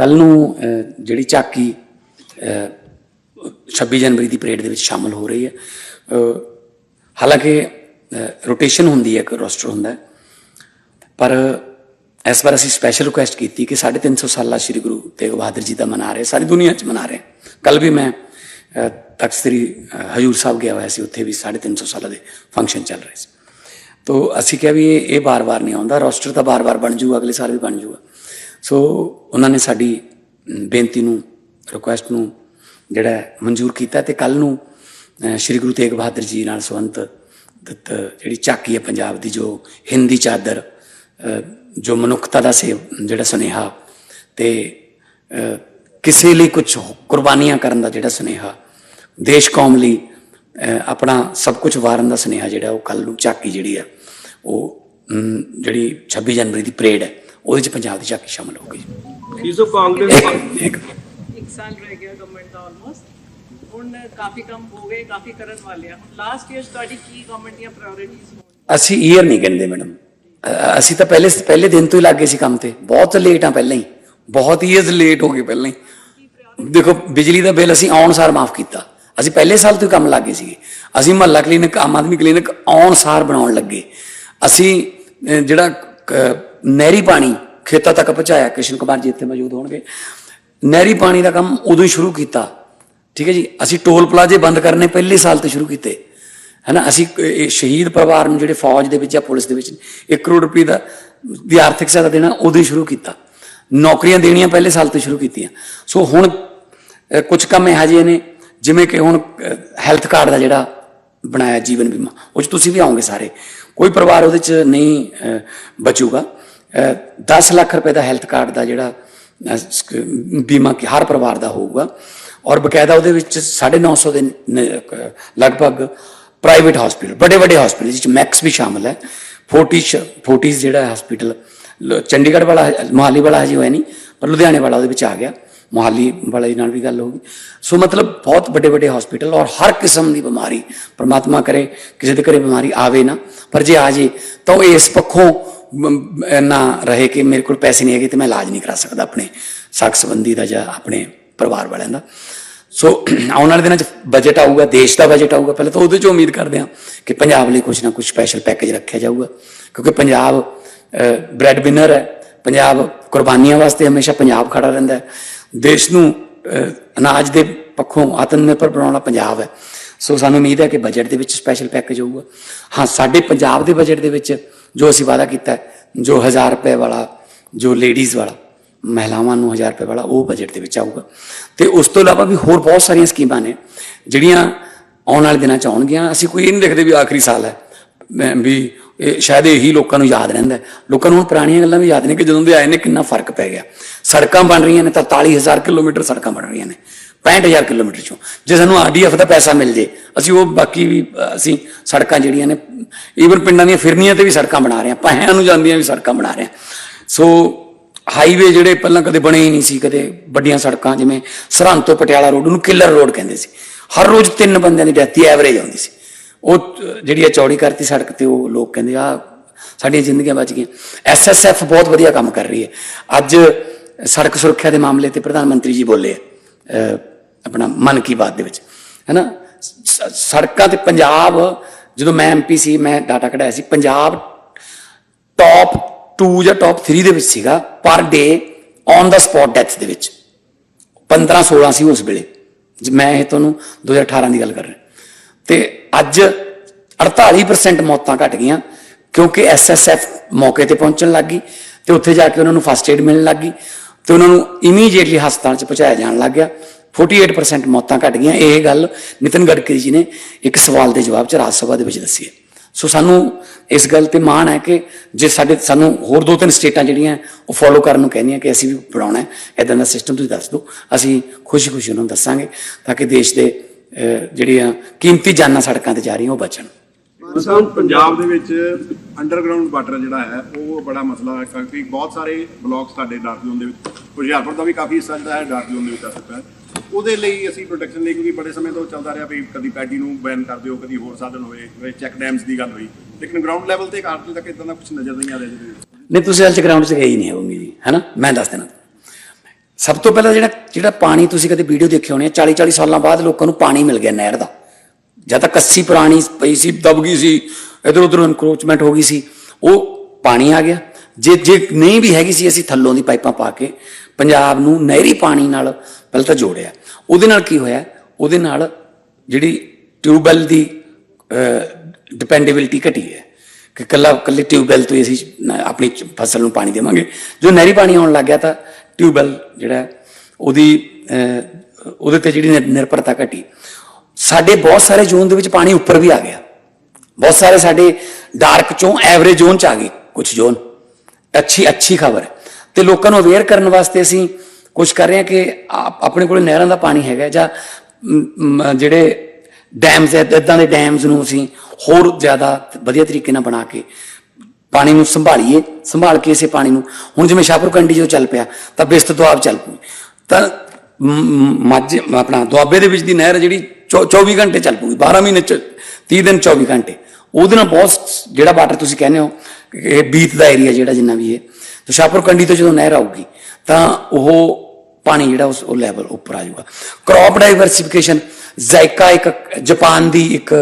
ਕੱਲ ਨੂੰ ਜਿਹੜੀ ਝਾਕੀ ਅਹ, 26 ਜਨਵਰੀ ਦੀ ਪਰੇਡ ਦੇ ਵਿੱਚ ਸ਼ਾਮਲ ਹੋ ਰਹੀ ਹੈ। ਹਾਲਾਂਕਿ ਰੋਟੇਸ਼ਨ ਹੁੰਦੀ ਹੈ ਇੱਕ ਰੋਸਟਰ ਹੁੰਦਾ ਪਰ ਇਸ ਵਾਰ ਅਸੀਂ ਸਪੈਸ਼ਲ ਰਿਕੁਐਸਟ ਕੀਤੀ ਕਿ 350 ਸਾਲਾ ਸ੍ਰੀ ਗੁਰੂ ਤੇਗ ਬਹਾਦਰ ਜੀ ਦਾ ਮਨਾ ਰਹੇ ਸਾਰੀ ਦੁਨੀਆ 'ਚ ਮਨਾ ਰਹੇ। ਕੱਲ ਵੀ ਮੈਂ ਤਖ਼ਤ ਸ੍ਰੀ ਹਜੂਰ ਸਾਹਿਬ ਗਿਆ ਹੋਇਆ ਸੀ ਉੱਥੇ ਵੀ 350 ਸਾਲਾਂ ਦੇ ਫੰਕਸ਼ਨ ਚੱਲ ਰਹੇ ਸੀ। ਤੋ ਅਸੀਂ ਕਿਹਾ ਵੀ ਇਹ ਇਹ ਬਾਰ-ਬਾਰ ਨਹੀਂ ਆਉਂਦਾ ਰੋਸਟਰ ਤਾਂ ਬਾਰ-ਬਾਰ ਬਣ ਜੂਗਾ ਅਗਲੇ ਸਾਲ ਵੀ ਬਣ ਜੂਗਾ ਸੋ ਉਹਨਾਂ ਨੇ ਸਾਡੀ ਬੇਨਤੀ ਨੂੰ ਰਿਕੁਐਸਟ ਨੂੰ ਜਿਹੜਾ ਮਨਜ਼ੂਰ ਕੀਤਾ ਤੇ ਕੱਲ ਨੂੰ ਸ਼੍ਰੀ ਗੁਰੂ ਤੇਗ ਬਹਾਦਰ ਜੀ ਨਾਲ ਸੰਬੰਧ ਦਿੱਤ, ਜਿਹੜੀ ਝਾਕੀ ਹੈ ਪੰਜਾਬ ਦੀ, ਜੋ ਹਿੰਦੀ ਚਾਦਰ ਜੋ ਮਨੁੱਖਤਾ ਦਾ ਸੇਵ, ਜਿਹੜਾ ਸੁਨੇਹਾ ਤੇ ਕਿਸੇ ਲਈ ਕੁਝ ਕੁਰਬਾਨੀਆਂ ਕਰਨ ਦਾ ਜਿਹੜਾ ਸੁਨੇਹਾ, ਦੇਸ਼ ਕੌਮ ਲਈ ਆਪਣਾ ਸਭ ਕੁਝ ਵਾਰਨ ਦਾ ਸੁਨੇਹਾ ਜਿਹੜਾ ਉਹ ਕੱਲ ਨੂੰ ਝਾਕੀ ਜਿਹੜੀ ਆ ਉਹ ਜਿਹੜੀ 26 ਜਨਵਰੀ ਦੀ ਪਰੇਡ ਹੈ ਉਹਦੇ ਚ ਪੰਜਾਬ ਦੀ ਝਾਕੀ ਸ਼ਾਮਲ ਹੋਊਗੀ ਫੀਸੋ ਕਾਂਗਰਸ ਇੱਕ ਸਾਲ ਰਹਿ ਗਿਆ ਗਵਰਨਮੈਂਟ ਦਾ ਆਲਮੋਸਟ ਹੁਣ ਕਾਫੀ ਕੰਮ ਹੋ ਗਏ ਕਾਫੀ ਕਰਨ ਵਾਲੇ ਆ। ਹੁਣ ਲਾਸਟ ਈਅਰ ਤੁਹਾਡੀ ਕੀ ਗਵਰਨਮੈਂਟ ਦੀਆਂ ਪ੍ਰਾਇੋਰਟੀਜ਼ ਹੋਣ? ਅਸੀਂ ਈਅਰ ਨਹੀਂ ਕਹਿੰਦੇ ਮੈਡਮ ਅਸੀਂ ਤਾਂ ਪਹਿਲੇ ਪਹਿਲੇ ਦਿਨ ਤੋਂ ਹੀ ਲੱਗੇ ਸੀ ਕੰਮ ਤੇ। ਬਹੁਤ ਲੇਟ ਆ ਪਹਿਲਾਂ ਹੀ। ਬਹੁਤ ਈਅਰਸ ਲੇਟ ਹੋ ਗਏ ਪਹਿਲਾਂ ਹੀ। ਦੇਖੋ ਬਿਜਲੀ ਦਾ ਬਿੱਲ ਅਸੀਂ ਆਉਣ ਸਾਰ ਮਾਫ ਕੀਤਾ। ਅਸੀਂ ਪਹਿਲੇ ਸਾਲ ਤੋਂ ਹੀ ਕੰਮ ਲੱਗੇ ਸੀਗੇ। ਅਸੀਂ ਮਹੱਲਾ ਕਲੀਨਿਕ ਆਮ ਆਦਮੀ ਕਲੀਨਿਕ ਆਉਣ ਸਾਰ ਬਣਾਉਣ ਲੱਗੇ। ਅਸੀਂ ਜਿਹੜਾ ਨਹਿਰੀ ਪਾਣੀ ਖੇਤਾਂ ਤੱਕ ਪਹੁੰਚਾਇਆ ਕਿਸ਼ਨ ਕੁਮਾਰ ਜੀ ਇੱਥੇ ਮੌਜੂਦ ਹੋਣਗੇ। ਨਹਿਰੀ ਪਾਣੀ ਦਾ ਕੰਮ ਉਦੋਂ ਹੀ ਸ਼ੁਰੂ ਕੀਤਾ। ਠੀਕ ਹੈ ਜੀ ਅਸੀਂ ਟੋਲ ਪਲਾਜ਼ੇ ਬੰਦ ਕਰਨੇ ਪਹਿਲੇ ਸਾਲ 'ਤੇ ਸ਼ੁਰੂ ਕੀਤੇ। ਹੈਨਾ ਅਸੀਂ ਸ਼ਹੀਦ ਪਰਿਵਾਰ ਨੂੰ ਜਿਹੜੇ ਫੌਜ ਦੇ ਵਿੱਚ ਜਾਂ ਪੁਲਿਸ ਦੇ ਵਿੱਚ 1 ਕਰੋੜ ਰੁਪਏ ਦਾ ਦੀ ਆਰਥਿਕ ਸਹਾਇਤਾ ਦੇਣਾ ਉਦੋਂ ਹੀ ਸ਼ੁਰੂ ਕੀਤਾ। ਨੌਕਰੀਆਂ ਦੇਣੀਆਂ ਪਹਿਲੇ ਸਾਲ ਤੋਂ ਸ਼ੁਰੂ ਕੀਤੀਆਂ। ਸੋ ਹੁਣ ਅ, ਕੁਝ ਕੰਮ ਇਹੋ ਜਿਹੇ ਨੇ ਜਿਵੇਂ ਕਿ ਹੁਣ ਹੈਲਥ ਕਾਰਡ ਦਾ ਜਿਹੜਾ ਬਣਾਇਆ ਜੀਵਨ ਬੀਮਾ ਉਹ 'ਚ ਤੁਸੀਂ ਵੀ ਆਓਗੇ ਸਾਰੇ। ਕੋਈ ਪਰਿਵਾਰ ਉਹਦੇ ਚ ਨਹੀਂ ਬਚੂਗਾ। 10 ਲੱਖ ਰੁਪਏ ਦਾ ਹੈਲਥ ਕਾਰਡ ਦਾ ਜਿਹੜਾ ਬੀਮਾ ਕਿ ਹਰ ਪਰਿਵਾਰ ਦਾ ਹੋਊਗਾ ਔਰ ਬਕਾਇਦਾ ਉਹਦੇ ਵਿੱਚ 950 ਦੇ ਨ- ਕ- ਲਗਭਗ ਪ੍ਰਾਈਵੇਟ ਹਸਪੀਟਲ ਬੜੇ ਵੱਡੇ ਹਸਪੀਟਲ, ਜਿਸ ਚ ਮੈਕਸ ਵੀ ਸ਼ਾਮਲ ਹੈ। ਫੋਰਟਿਸ ਫੋਰਟਿਸ ਜਿਹੜਾ ਹਸਪੀਟਲ ਚੰਡੀਗੜ੍ਹ ਵਾਲਾ ਮੋਹਾਲੀ ਵਾਲਾ ਹਜੇ ਹੋਇਆ ਨਹੀਂ, ਪਰ ਲੁਧਿਆਣੇ ਵਾਲਾ ਉਹਦੇ ਵਿੱਚ ਆ ਗਿਆ। ਮੋਹਾਲੀ ਵਾਲੇ ਨਾਲ ਵੀ ਗੱਲ ਹੋ ਗਈ। ਸੋ ਮਤਲਬ ਬਹੁਤ ਵੱਡੇ ਵੱਡੇ ਹਸਪੀਟਲ ਔਰ ਹਰ ਕਿਸਮ ਦੀ ਬਿਮਾਰੀ ਪਰਮਾਤਮਾ ਕਰੇ, ਕਿਸੇ ਦੇ ਘਰੇ ਬਿਮਾਰੀ ਆਵੇ ਨਾ, ਪਰ ਜੇ ਆ ਜੇ, ਤਾਂ ਉਹ ਇਸ ਪੱਖੋਂ ਇੰਨਾ ਰਹੇ ਕਿ ਮੇਰੇ ਕੋਲ ਪੈਸੇ ਨਹੀਂ ਹੈਗੇ ਤੇ ਮੈਂ ਇਲਾਜ ਨਹੀਂ ਕਰਾ ਸਕਦਾ ਆਪਣੇ ਸਾਕ ਸੰਬੰਧੀ ਦਾ ਜਾਂ ਆਪਣੇ ਪਰਿਵਾਰ ਵਾਲਿਆਂ ਦਾ। ਸੋ ਆਉਣ ਵਾਲੇ ਦਿਨਾਂ 'ਚ ਬਜਟ ਆਊਗਾ, ਦੇਸ਼ ਦਾ ਬਜਟ ਆਊਗਾ। ਪਹਿਲਾਂ ਤਾਂ ਉਹਦੇ 'ਚ ਉਮੀਦ ਕਰਦੇ ਹਾਂ ਕਿ ਪੰਜਾਬ ਲਈ ਕੁਝ ਨਾ ਕੁਝ ਸਪੈਸ਼ਲ ਪੈਕੇਜ ਰੱਖਿਆ ਜਾਊਗਾ। ਕਿਉਂਕਿ ਪੰਜਾਬ ਬ੍ਰੈਡ ਵਿਨਰ ਹੈ। ਪੰਜਾਬ ਕੁਰਬਾਨੀਆਂ ਵਾਸਤੇ ਹਮੇਸ਼ਾ ਪੰਜਾਬ ਖੜਾ ਰਹਿੰਦਾ ਹੈ। ਦੇਸ਼ ਨੂੰ ਅਨਾਜ ਦੇ ਪੱਖੋਂ ਆਤਮ ਨਿਰਭਰ ਬਣਾਉਣਾ ਪੰਜਾਬ ਹੈ। ਸੋ ਸਾਨੂੰ ਉਮੀਦ ਹੈ ਕਿ ਬਜਟ ਦੇ ਵਿੱਚ ਸਪੈਸ਼ਲ ਪੈਕੇਜ ਹੋਊਗਾ। ਹਾਂ, ਸਾਡੇ ਪੰਜਾਬ ਦੇ ਬਜਟ ਦੇ ਵਿੱਚ ਜੋ ਅਸੀਂ ਵਾਅਦਾ ਕੀਤਾ ਜੋ 1000 ਰੁਪਏ ਵਾਲਾ, ਜੋ ਲੇਡੀਜ਼ ਵਾਲਾ, ਮਹਿਲਾਵਾਂ ਨੂੰ 1000 ਰੁਪਏ ਵਾਲਾ, ਉਹ ਬਜਟ ਦੇ ਵਿੱਚ ਆਊਗਾ। ਤੇ ਉਸ ਤੋਂ ਇਲਾਵਾ ਵੀ ਹੋਰ ਬਹੁਤ ਸਾਰੀਆਂ ਸਕੀਮਾਂ ਨੇ, ਜਿਹੜੀਆਂ ਆਉਣ ਵਾਲੇ ਦਿਨਾਂ ਚ ਆਉਣਗੀਆਂ। ਅਸੀਂ ਕੋਈ ਇਹ ਨਹੀਂ ਦੇਖਦੇ ਵੀ ਆਖਰੀ ਸਾਲ ਹੈ। ਵੀ ਇਹ ਸ਼ਾਇਦ ਇਹੀ ਲੋਕਾਂ ਨੂੰ ਯਾਦ ਰਹਿੰਦਾ ਲੋਕਾਂ ਨੂੰ ਹੁਣ ਪੁਰਾਣੀਆਂ ਗੱਲਾਂ ਵੀ ਯਾਦ ਨਹੀਂ ਕਿ ਜਦੋਂ ਦੇ ਆਏ ਨੇ ਕਿੰਨਾ ਫ਼ਰਕ ਪੈ ਗਿਆ। ਸੜਕਾਂ ਬਣ ਰਹੀਆਂ ਨੇ 43000 ਕਿਲੋਮੀਟਰ ਸੜਕਾਂ ਬਣ ਰਹੀਆਂ ਨੇ। 65000 ਕਿਲੋਮੀਟਰ ਚੋਂ। ਜੇ ਸਾਨੂੰ ਆਰਡੀਐਫ ਦਾ ਪੈਸਾ ਮਿਲ ਜੇ, ਅਸੀਂ ਉਹ ਬਾਕੀ ਵੀ, ਅਸੀਂ ਸੜਕਾਂ ਜਿਹੜੀਆਂ ਨੇ ਈਵਨ ਪਿੰਡਾਂ ਦੀਆਂ ਫਿਰਨੀਆਂ ਤੇ ਵੀ ਸੜਕਾਂ ਬਣਾ ਰਹੇ ਹਾਂ ਪਾਹਿਆਂ ਨੂੰ ਜਾਂਦੀਆਂ ਵੀ ਸੜਕਾਂ ਬਣਾ ਰਹੇ ਹਾਂ। ਸੋ ਹਾਈਵੇ ਜਿਹੜੇ ਪਹਿਲਾਂ ਕਦੇ ਬਣੇ ਹੀ ਨਹੀਂ ਸੀ, ਕਦੇ ਵੱਡੀਆਂ ਸੜਕਾਂ, ਜਿਵੇਂ ਸਰਹੰਦ ਤੋਂ ਪਟਿਆਲਾ ਰੋਡ ਨੂੰ ਕਿਲਰ ਰੋਡ ਕਹਿੰਦੇ ਸੀ। ਹਰ ਰੋਜ਼ ਤਿੰਨ ਬੰਦਿਆਂ ਦੀ ਡੈਥ ਐਵਰੇਜ ਆਉਂਦੀ ਸੀ। ਉਹ, ਜਿਹੜੀ ਆ ਚੌੜੀ ਕਰਤੀ ਸੜਕ ਤੇ ਉਹ ਲੋਕ ਕਹਿੰਦੇ ਆ ਸਾਡੀਆਂ ਜ਼ਿੰਦਗੀਆਂ ਬਚ ਗਈਆਂ। ਐਸਐਸਐਫ ਬਹੁਤ ਵਧੀਆ ਕੰਮ ਕਰ ਰਹੀ ਹੈ। ਅੱਜ ਸੜਕ ਸੁਰੱਖਿਆ ਦੇ ਮਾਮਲੇ ਤੇ ਪ੍ਰਧਾਨ ਮੰਤਰੀ ਜੀ ਬੋਲੇ ਆਪਣਾ ਮਨ ਕੀ ਬਾਤ ਦੇ ਵਿੱਚ, ਹੈਨਾ? ਸ- ਸੜਕਾਂ ਤੇ ਪੰਜਾਬ, ਜਦੋਂ ਮੈਂ ਐਮਪੀ ਸੀ, ਮੈਂ ਡਾਟਾ ਕਢਾਇਆ ਸੀ, ਪੰਜਾਬ ਟੌਪ 2 ਜਾਂ ਟੌਪ 3 ਦੇ ਵਿੱਚ ਸੀਗਾ, ਪਰ dead on the spot death ਦੇ ਵਿੱਚ। 15 16 ਸੀ ਉਸ ਵੇਲੇ। ਜੇ ਮੈਂ ਇਹ ਤੁਹਾਨੂੰ 2018 ਦੀ ਗੱਲ ਕਰ ਰਿਹਾ। ਤੇ ਅੱਜ 48% ਮੌਤਾਂ ਘਟ ਗਈਆਂ, ਕਿਉਂਕਿ ਐਸਐਸਐਫ ਮੌਕੇ ਤੇ ਪਹੁੰਚਣ ਲੱਗ ਗਈ, ਤੇ ਉੱਥੇ ਜਾ ਕੇ ਉਹਨਾਂ ਨੂੰ ਫਸਟ ਏਡ ਮਿਲਣ ਲੱਗ ਗਈ, ਤੇ ਉਹਨਾਂ ਨੂੰ ਇਮੀਡੀਏਟਲੀ ਹਸਪਤਾਲ 'ਚ ਪਹੁੰਚਾਇਆ ਜਾਣ ਲੱਗ ਗਿਆ। 48% ਮੌਤਾਂ ਘਟ ਗਈਆਂ। ਇਹ ਗੱਲ ਨਿਤਿਨ ਗਡਕਰੀ ਜੀ ਨੇ ਇੱਕ ਸਵਾਲ ਦੇ ਜਵਾਬ 'ਚ ਰਾਜ ਸਭਾ ਦੇ ਵਿੱਚ ਦੱਸੀ ਹੈ। ਸੋ ਸਾਨੂੰ ਇਸ ਗੱਲ ਤੇ ਮਾਣ ਹੈ ਕਿ ਜੇ ਸਾਡੇ ਸਾਨੂੰ ਹੋਰ ਦੋ ਤਿੰਨ ਸਟੇਟਾਂ ਜਿਹੜੀਆਂ ਉਹ ਫੋਲੋ ਕਰਨ ਨੂੰ ਕਹਿੰਦੀਆਂ ਕਿ ਅਸੀਂ ਵੀ ਬਣਾਉਣਾ ਹੈ ਇਦਾਂ ਦਾ ਸਿਸਟਮ ਤੁਸੀਂ ਦੱਸ ਦਿਓ। ਅਸੀਂ ਖੁਸ਼ੀ-ਖੁਸ਼ੀ ਉਹਨਾਂ ਨੂੰ ਦੱਸਾਂਗੇ ਤਾਂ ਕਿ ਦੇਸ਼ ਦੇ ਜਿਹੜੀਆਂ ਕੀਮਤੀ ਜਾਨਾਂ ਸੜਕਾਂ ਤੇ ਜਾ ਰਹੀਆਂ ਉਹ ਬਚਣ। ਅਸਾਂ ਪੰਜਾਬ ਦੇ ਵਿੱਚ ਅੰਡਰਗਰਾਉਂਡ ਵਾਟਰ ਜਿਹੜਾ ਹੈ, ਉਹ ਬੜਾ ਮਸਲਾ ਹੈ। ਕਿਉਂਕਿ ਬਹੁਤ ਸਾਰੇ ਬਲਾਕਸ ਸਾਡੇ ਡਾਰਕ ਜ਼ੋਨ ਦੇ ਵਿੱਚ, ਹੁਸ਼ਿਆਰਪੁਰ ਦਾ ਵੀ ਕਾਫੀ ਹਿੱਸਾ ਜਿਹੜਾ ਹੈ ਡਾਰਕ ਜ਼ੋਨ ਦੇ ਵਿੱਚ ਆ ਚੁੱਕਾ ਹੈ। ਉਹਦੇ ਲਈ ਅਸੀਂ ਪ੍ਰੋਟੈਕਸ਼ਨ ਲਈ, ਕਿਉਂਕਿ ਬੜੇ ਸਮੇਂ ਤੋਂ ਚੱਲਦਾ ਰਿਹਾ ਵੀ ਕਦੀ ਪੈਡੀ ਨੂੰ ਬੈਨ ਕਰ ਦਿਓ, ਕਦੀ ਹੋਰ ਸਾਧਨ ਹੋਏ ਚੈੱਕ ਡੈਮਸ ਦੀ ਗੱਲ ਹੋਈ। ਲੇਕਿਨ ਗਰਾਊਂਡ ਲੈਵਲ ਤੇ ਕਾਰਜ ਤੱਕ ਇਦਾਂ ਦਾ ਕੁਝ ਨਜ਼ਰ ਨਹੀਂ ਆ ਰਿਹਾ ਜਿਹਦੇ ਵਿੱਚ। ਨਹੀਂ, ਤੁਸੀਂ ਅੱਜ ਗਰਾਊਂਡ 'ਚ ਗਏ ਹੀ ਨਹੀਂ ਹੋਵੋਗੇ ਜੀ ਹੈਨਾ ਮੈਂ ਦੱਸ ਦੇਣਾ ਸਭ ਤੋਂ ਪਹਿਲਾਂ ਜਿਹੜਾ ਜਿਹੜਾ ਪਾਣੀ ਤੁਸੀਂ ਕਦੇ ਵੀਡੀਓ ਦੇਖੇ ਹੋਣੇ 40 40 ਸਾਲਾਂ ਬਾਅਦ ਲੋਕਾਂ ਨੂੰ ਪਾਣੀ ਮਿਲ ਗਿਆ ਨਹਿਰ ਦਾ। ਜਦ ਤੱਕ ਕੱਸੀ ਪੁਰਾਣੀ ਪਈ ਸੀ, ਦਬ ਗਈ ਸੀ ਇਧਰ ਉਧਰ ਇਨਕਰੋਚਮੈਂਟ ਹੋ ਗਈ ਸੀ, ਉਹ ਪਾਣੀ ਆ ਗਿਆ। ਜੇ ਜੇ ਨਹੀਂ ਵੀ ਹੈਗੀ ਸੀ, ਅਸੀਂ ਥੱਲੋਂ ਦੀ ਪਾਈਪਾਂ ਪਾ ਕੇ ਪੰਜਾਬ ਨੂੰ ਨਹਿਰੀ ਪਾਣੀ ਨਾਲ ਪਹਿਲਾਂ ਤਾਂ ਜੋੜਿਆ। ਉਹਦੇ ਨਾਲ ਕੀ ਹੋਇਆ? ਉਹਦੇ ਨਾਲ ਜਿਹੜੀ ਟਿਊਬਵੈਲ ਦੀ ਡਿਪੈਂਡੇਬਿਲਟੀ ਘਟੀ ਹੈ ਕਿ ਕੱਲਾ ਕੱਲੇ ਟਿਊਬਵੈਲ ਤੋਂ ਹੀ ਅਸੀਂ ਆਪਣੀ ਫਸਲ ਨੂੰ ਪਾਣੀ ਦੇਵਾਂਗੇ। ਜੋ ਨਹਿਰੀ ਪਾਣੀ ਆਉਣ ਲੱਗ ਗਿਆ ਤਾਂ ਟਿਊਬਵੈਲ ਜਿਹੜਾ ਉਹਦੀ ਉਹਦੇ ਤੇ ਜਿਹੜੀ ਨਿਰ- ਨਿਰਭਰਤਾ ਘਟੀ। ਸਾਡੇ ਬਹੁਤ ਸਾਰੇ ਜ਼ੋਨ ਦੇ ਵਿੱਚ ਪਾਣੀ ਉੱਪਰ ਵੀ ਆ ਗਿਆ। ਬਹੁਤ ਸਾਰੇ ਸਾਡੇ ਡਾਰਕ ਚੋਂ, ਐਵਰੇਜ ਜ਼ੋਨ ਚ ਆ ਗਏ ਕੁਝ ਜ਼ੋਨ। ਅੱਛੀ ਅੱਛੀ ਖਬਰ। ਹੈ ਤੇ ਲੋਕਾਂ ਨੂੰ ਅਵੇਅਰ ਕਰਨ ਵਾਸਤੇ ਅਸੀਂ ਕੁਝ ਕਰ ਰਹੇ ਹਾਂ ਕਿ ਆਪਣੇ ਕੋਲ ਨਹਿਰਾਂ ਦਾ ਪਾਣੀ ਹੈਗਾ ਜਾਂ ਜਿਹੜੇ ਡੈਮਸ ਹੈ, ਇਦਾਂ ਦੇ ਡੈਮਸ ਨੂੰ ਅਸੀਂ ਹੋਰ ਜ਼ਿਆਦਾ ਵਧੀਆ ਤਰੀਕੇ ਨਾਲ ਬਣਾ ਕੇ ਪਾਣੀ ਨੂੰ ਸੰਭਾਲੀਏ, ਸੰਭਾਲ ਕੇ ਇਸੇ ਪਾਣੀ ਨੂੰ। ਹੁਣ ਜਿਵੇਂ ਸ਼ਾਹਪੁਰ ਕੰਡੀ ਜੋ ਚੱਲ ਪਿਆ, ਤਾਂ ਬਿਸਤ ਦੁਆਬ ਚੱਲ ਪਈ। ਤਾਂ ਮ- ਮ- ਮੱਝ, ਆਪਣਾ ਦੁਆਬੇ ਦੇ ਵਿੱਚ ਦੀ ਨਹਿਰ ਜਿਹੜੀ ਚੌ- 24 ਘੰਟੇ ਚੱਲ ਪੂਗੀ 12 ਮਹੀਨੇ ਚ 30 ਦਿਨ 24 ਘੰਟੇ। ਉਹਦੇ ਨਾਲ ਬਹੁਤ ਜਿਹੜਾ ਵਾਟਰ ਤੁਸੀਂ ਕਹਿੰਦੇ ਹੋ, ਇਹ ਬੀਤ ਦਾ ਏਰੀਆ ਜਿਹੜਾ ਜਿੰਨਾ ਵੀ ਹੈ। ਤਾਂ ਸ਼ਾਹਪੁਰ ਕੰਡੀ ਤੋਂ ਜਦੋਂ ਨਹਿਰ ਆਊਗੀ ਤਾਂ ਉਹ ਪਾਣੀ ਜਿਹੜਾ ਉਸ ਲੈਵਲ ਉੱਪਰ ਆ ਜਾਊਗਾ। ਕ੍ਰੌਪ ਡਾਈਵਰਸਿਫਿਕੇਸ਼ਨ ਜ਼ਾਇਕਾ ਇੱਕ ਜਾਪਾਨ ਦੀ ਇੱਕ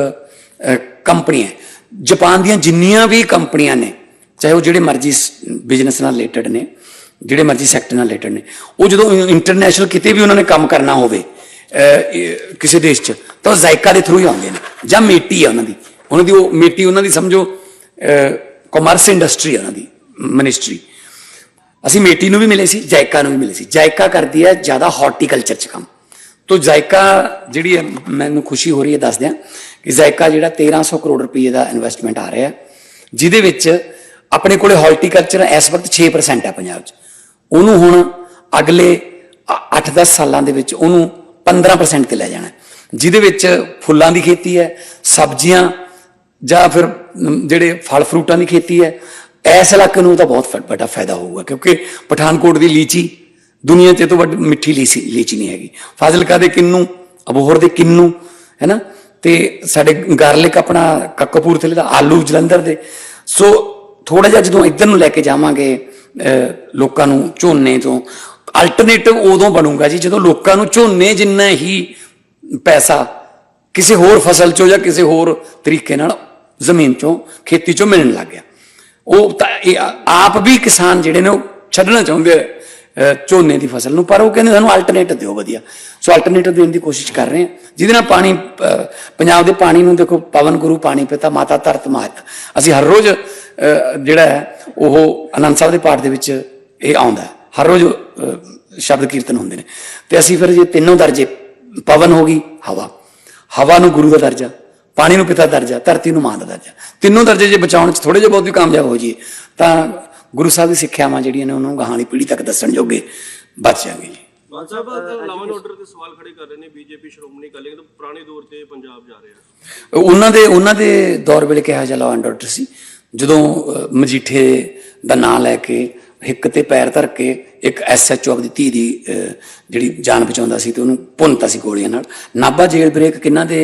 ਕੰਪਨੀ ਹੈ। ਜਾਪਾਨ ਦੀਆਂ ਜਿੰਨੀਆਂ ਵੀ ਕੰਪਨੀਆਂ ਨੇ, ਚਾਹੇ ਉਹ ਜਿਹੜੇ ਮਰਜ਼ੀ ਬਿਜ਼ਨਸ ਨਾਲ ਰਿਲੇਟਡ ਨੇ, ਜਿਹੜੇ ਮਰਜ਼ੀ ਸੈਕਟਰ ਨਾਲ ਰਿਲੇਟਡ ਨੇ, ਉਹ ਜਦੋਂ ਇੰਟਰਨੈਸ਼ਨਲ ਕਿਤੇ ਵੀ ਉਹਨਾਂ ਨੇ ਕੰਮ ਕਰਨਾ ਹੋਵੇ ਕਿਸੇ ਦੇਸ਼ 'ਚ, ਤਾਂ ਉਹ ਜ਼ਾਇਕਾ ਦੇ ਥਰੂ ਹੀ ਆਉਂਦੇ ਨੇ। ਜਾਂ ਮੇਟੀ ਹੈ ਉਹਨਾਂ ਦੀ। ਉਹਨਾਂ ਦੀ ਉਹ ਮੇਟੀ, ਉਹਨਾਂ ਦੀ ਸਮਝੋ ਕਮਰਸ ਇੰਡਸਟਰੀ ਹੈ ਉਹਨਾਂ ਦੀ ਮਿਨਿਸਟਰੀ ਅਸੀਂ ਮੇਟੀ ਨੂੰ ਵੀ ਮਿਲੇ ਸੀ, ਜਾਇਕਾ ਨੂੰ ਵੀ ਮਿਲੇ ਸੀ। ਜਾਇਕਾ ਕਰਦੀ ਹੈ ਜ਼ਿਆਦਾ ਹਾਰਟੀਕਲਚਰ 'ਚ ਕੰਮ। ਤੋਂ ਜਾਇਕਾ ਜਿਹੜੀ ਹੈ, ਮੈਨੂੰ ਖੁਸ਼ੀ ਹੋ ਰਹੀ ਹੈ ਦੱਸ ਦਿਆਂ ਕਿ ਜਾਇਕਾ ਜਿਹੜਾ 1300 ਕਰੋੜ ਰੁਪਏ ਦਾ ਇਨਵੈਸਟਮੈਂਟ ਆ ਰਿਹਾ ਜਿਹਦੇ ਵਿੱਚ ਆਪਣੇ ਕੋਲੇ ਹਾਰਟੀਕਲਚਰ ਇਸ ਵਕਤ 6% ਹੈ ਪੰਜਾਬ 'ਚ। ਉਹਨੂੰ ਹੁਣ ਅਗਲੇ 8-10 ਸਾਲਾਂ ਦੇ ਵਿੱਚ ਉਹਨੂੰ 15% ਤੇ ਲੈ ਜਾਣਾ ਜਿਹਦੇ ਵਿੱਚ ਫੁੱਲਾਂ ਦੀ ਖੇਤੀ ਹੈ, ਸਬਜ਼ੀਆਂ ਜਾਂ ਫਿਰ ਜਿਹੜੇ ਫਲ ਫਰੂਟਾਂ ਦੀ ਖੇਤੀ ਹੈ ਇਸ ਇਲਾਕੇ ਨੂੰ ਤਾਂ ਬਹੁਤ ਫ- ਵੱਡਾ ਫਾਇਦਾ ਹੋਊਗਾ, ਕਿਉਂਕਿ ਪਠਾਨਕੋਟ ਦੀ ਲੀਚੀ ਦੁਨੀਆ 'ਚ ਇਹ ਤੋਂ ਵੱਡੀ, ਮਿੱਠੀ ਲੀਚੀ ਲੀਚੀ ਨਹੀਂ ਹੈਗੀ। ਫਾਜ਼ਿਲਕਾ ਦੇ ਕਿੰਨੂ, ਅਬੋਹਰ ਦੇ ਕਿੰਨੂ ਹੈਨਾ ਤੇ ਸਾਡੇ ਗਾਰਲਿਕ ਆਪਣਾ ਕ- ਕਪੂਰਥਲੇ ਦਾ ਆਲੂ ਜਲੰਧਰ ਦੇ। ਸੋ ਥੋੜਾ ਜਿਹਾ ਜਦੋਂ ਇੱਧਰ ਨੂੰ ਲੈ ਕੇ ਜਾਵਾਂਗੇ ਲੋਕਾਂ ਨੂੰ ਝੋਨੇ ਤੋਂ, ਅਲਟਰਨੇਟਿਵ ਉਦੋਂ ਬਣੂਗਾ ਜੀ, ਜਦੋਂ ਲੋਕਾਂ ਨੂੰ ਝੋਨੇ ਜਿੰਨਾ ਹੀ ਪੈਸਾ ਕਿਸੇ ਹੋਰ ਫਸਲ ਚੋਂ ਜਾਂ ਕਿਸੇ ਹੋਰ ਤਰੀਕੇ ਨਾਲ ਜ਼ਮੀਨ ਚੋਂ ਖੇਤੀ ਚੋਂ ਮਿਲਣ ਲੱਗ ਗਿਆ। ਉਹ ਤਾਂ ਇਹ ਆਪ ਵੀ ਕਿਸਾਨ ਜਿਹੜੇ ਨੇ ਉਹ ਛੱਡਣਾ ਚਾਹੁੰਦੇ ਆ ਝੋਨੇ ਦੀ ਫਸਲ ਨੂੰ, ਪਰ ਉਹ ਕਹਿੰਦੇ ਸਾਨੂੰ ਅਲਟਰਨੇਟਿਵ ਦਿਓ ਵਧੀਆ। ਸੋ ਅਲਟਰਨੇਟਿਵ ਦੇਣ ਦੀ ਕੋਸ਼ਿਸ਼ ਕਰ ਰਹੇ ਹਾਂ ਜਿਹਦੇ ਨਾਲ ਪਾਣੀ ਪੰਜਾਬ ਦੇ ਪਾਣੀ ਨੂੰ ਦੇਖੋ, ਪਵਨ ਗੁਰੂ ਪਾਣੀ ਪਿਤਾ, ਮਾਤਾ ਧਰਤ ਮਾਤ ਅਸੀਂ ਹਰ ਰੋਜ਼ ਜਿਹੜਾ ਹੈ, ਉਹ ਅਨੰਦ ਸਾਹਿਬ ਦੇ ਪਾਠ ਦੇ ਵਿੱਚ ਇਹ ਆਉਂਦਾ ਹਰ ਰੋਜ਼ ਸ਼ਬਦ ਕੀਰਤਨ ਹੁੰਦੇ ਨੇ। ਤੇ ਅਸੀਂ ਫਿਰ ਜੇ ਤਿੰਨੋਂ ਦਰਜੇ, ਪਵਨ ਹੋ ਗਈ, ਹਵਾ। ਹਵਾ ਨੂੰ ਗੁਰੂ ਦਾ ਦਰਜਾ। ਪਾਣੀ ਨੂੰ ਪਿਤਾ ਦਾ ਦਰਜਾ ਧਰਤੀ ਨੂੰ ਮਾਂ ਦਾ ਦਰਜਾ। ਤਿੰਨੋਂ ਦਰਜੇ ਜੇ ਬਚਾਉਣ ਚ ਥੋੜੇ ਜਿਹਾ ਬਹੁਤ ਵੀ ਕਾਮਯਾਬ ਹੋ ਜਾਈਏ ਤਾਂ ਗੁਰੂ ਸਾਹਿਬ ਦੀ ਸਿੱਖਿਆਵਾਂ ਜਿਹੜੀਆਂ ਨੇ ਉਹਨਾਂ ਗਾਹਾਂ ਦੀ ਪੀੜ੍ਹੀ ਤੱਕ ਦੱਸਣ ਜੋਗੇ ਬਚ ਜਾਣਗੇ ਜੀ। ਮਾਨ ਸਾਹਿਬ ਲਾਵਨ ਆਰਡਰ ਤੇ ਸਵਾਲ ਖੜੇ ਕਰ ਰਹੇ ਨੇ ਬੀਜੇਪੀ ਸ਼੍ਰੋਮਣੀ ਅਕਾਲੀ ਦਲ ਪੁਰਾਣੇ ਦੌਰ ਤੇ ਪੰਜਾਬ ਜਾ ਰਿਹਾ। ਉਹਨਾਂ ਦੇ ਉਹਨਾਂ ਦੇ ਦੌਰ ਵੇਲੇ ਕਿਹਾ ਜਾ ਲਾਅ ਐਂਡ ਆਰਡਰ ਸੀ। ਜਦੋਂ ਮਜੀਠੇ ਦਾ ਨਾਂ ਲੈ ਕੇ ਹਿੱਕ ਤੇ ਪੈਰ ਧਰ ਕੇ ਇੱਕ ਐਸਐਚਓ ਆਪਦੀ ਧੀ ਦੀ ਜਿਹੜੀ ਜਾਨ ਬਚਾਉਂਦਾ ਸੀ ਤੇ ਉਹਨੂੰ ਭੁੰਨਤਾ ਸੀ ਗੋਲੀਆਂ ਨਾਲ। ਨਾਭਾ ਜੇਲ੍ਹ ਬ੍ਰੇਕ ਕਿਹਨਾਂ ਦੇ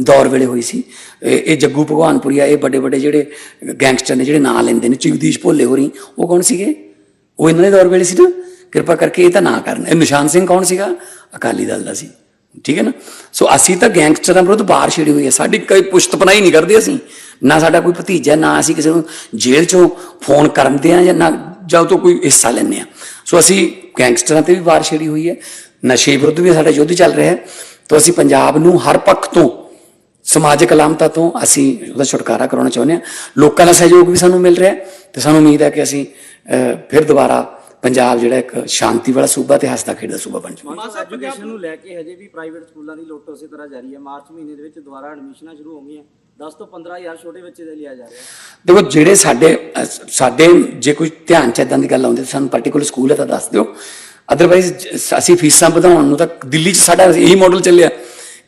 ਦੌਰ ਵੇਲੇ ਹੋਈ ਸੀ। ਇਹ ਇਹ ਜੱਗੂ ਭਗਵਾਨਪੁਰੀਆ ਇਹ ਵੱਡੇ ਵੱਡੇ ਜਿਹੜੇ ਗੈਂਗਸਟਰ ਨੇ, ਜਿਹੜੇ ਨਾਂ ਲੈਂਦੇ ਨੇ ਜਗਦੀਸ਼ ਭੋਲੇ ਹੋਰੀ, ਉਹ ਕੌਣ ਸੀਗੇ? ਉਹ ਇਹਨਾਂ ਦੇ ਦੌਰ ਵੇਲੇ ਸੀ ਨਾ। ਕਿਰਪਾ ਕਰਕੇ ਇਹ ਤਾਂ ਨਾ ਕਰਨ। ਇਹ ਨਿਸ਼ਾਨ ਸਿੰਘ ਕੌਣ ਸੀਗਾ? ਅਕਾਲੀ ਦਲ ਦਾ ਸੀ। ਠੀਕ ਹੈ ਨਾ? ਸੋ ਅਸੀਂ ਤਾਂ ਗੈਂਗਸਟਰਾਂ ਵਿਰੁੱਧ ਬਾਹਰ ਛੇੜੀ ਹੋਈ ਹੈ। ਸਾਡੀ ਕੋਈ ਪੁਸ਼ਤ ਪਨਾਈ ਨਹੀਂ ਕਰਦੇ ਅਸੀਂ। ਨਾ ਸਾਡਾ ਕੋਈ ਭਤੀਜਾ, ਨਾ ਅਸੀਂ ਕਿਸੇ ਨੂੰ ਜੇਲ੍ਹ ਚੋਂ ਫੋਨ ਕਰਦੇ ਆ ਜਾਂ ਨਾ ਜਾਂ ਉਹ ਤੋਂ ਕੋਈ ਹਿੱਸਾ ਲੈਂਦੇ ਆ ਸੋ ਅਸੀਂ ਗੈਂਗਸਟਰਾਂ ਤੇ ਵੀ ਵਾਰ ਛੇੜੀ ਹੋਈ ਹੈ। ਨਸ਼ੇ ਵਿਰੁੱਧ ਵੀ ਸਾਡਾ ਯੁੱਧ ਚੱਲ ਰਿਹਾ ਹੈ। ਤਾਂ ਅਸੀਂ ਪੰਜਾਬ ਨੂੰ ਹਰ ਪੱਖ ਤੋਂ ਸਮਾਜਿਕ ਅਲਾਮਤਾਂ ਤੋਂ ਅਸੀਂ ਉਹਦਾ ਛੁਟਕਾਰਾ ਕਰਾਉਣਾ ਚਾਹੁੰਦੇ ਹਾਂ। ਲੋਕਾਂ ਦਾ ਸਹਿਯੋਗ ਵੀ ਸਾਨੂੰ ਮਿਲ ਰਿਹਾ ਤੇ ਸਾਨੂੰ ਉਮੀਦ ਹੈ ਕਿ ਅਸੀਂ ਫਿਰ ਦੁਬਾਰਾ ਪੰਜਾਬ ਜਿਹੜਾ ਇੱਕ ਸ਼ਾਂਤੀ ਵਾਲਾ ਸੂਬਾ ਤੇ ਹੱਸਦਾ ਖੇਡਦਾ ਸੂਬਾ ਬਣ ਜਾਵੇ ਮਾਸਟਰ ਐਜੂਕੇਸ਼ਨ ਨੂੰ ਲੈ ਕੇ ਹਜੇ ਵੀ ਪ੍ਰਾਈਵੇਟ ਸਕੂਲਾਂ ਦੀ ਲੁੱਟ ਉਸੇ ਤਰ੍ਹਾਂ ਜਾਰੀ ਹੈ। ਮਾਰਚ ਮਹੀਨੇ ਦੇ ਵਿੱਚ ਦੁਬਾਰਾ ਐਡਮਿਸ਼ਨਾਂ ਸ਼ੁਰੂ ਹੋ ਗਈਆਂ। 10 ਤੋਂ 15000 ਛੋਟੇ ਬੱਚੇ ਦੇ ਲਿਆ ਜਾ ਰਿਹਾ ਦੇਖੋ ਜਿਹੜੇ ਸਾਡੇ ਸਾਡੇ ਜੇ ਕੋਈ ਧਿਆਨ ਚ ਇਦਾਂ ਦੀ ਗੱਲ ਆਉਂਦੀ ਤਾਂ ਸਾਨੂੰ ਪਾਰਟਿਕੂਲਰ ਸਕੂਲ ਹੈ ਤਾਂ ਦੱਸ ਦਿਓ। ਅਦਰਵਾਈਜ਼ ਅਸੀਂ ਫੀਸਾਂ ਵਧਾਉਣ ਨੂੰ ਤਾਂ ਦਿੱਲੀ 'ਚ ਸਾਡਾ ਇਹੀ ਮਾਡਲ ਚੱਲਿਆ।